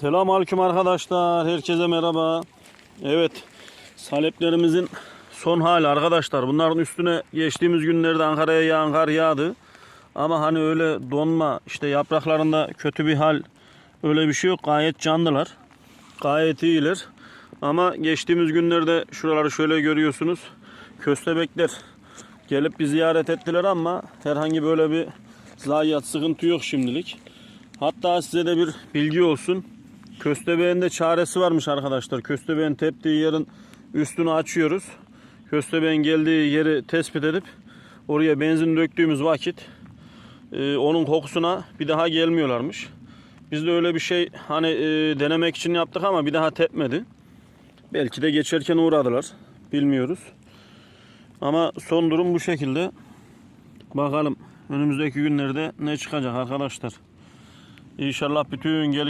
Selamünaleyküm arkadaşlar. Herkese merhaba. Evet. Saleplerimizin son hali arkadaşlar. Bunların üstüne geçtiğimiz günlerde Ankara'ya yağan kar yağdı. Ama hani öyle donma işte yapraklarında kötü bir hal öyle bir şey yok. Gayet canlılar. Gayet iyiler. Ama geçtiğimiz günlerde şuraları şöyle görüyorsunuz. Köstebekler gelip bir ziyaret ettiler ama herhangi böyle bir zayiat sıkıntı yok şimdilik. Hatta size de bir bilgi olsun. Köstebeğin de çaresi varmış arkadaşlar. Köstebeğin teptiği yerin üstünü açıyoruz. Köstebeğin geldiği yeri tespit edip oraya benzin döktüğümüz vakit e, onun kokusuna bir daha gelmiyorlarmış. Biz de öyle bir şey hani e, denemek için yaptık ama bir daha tepmedi. Belki de geçerken uğradılar. Bilmiyoruz. Ama son durum bu şekilde. Bakalım önümüzdeki günlerde ne çıkacak arkadaşlar. İnşallah bütün geliş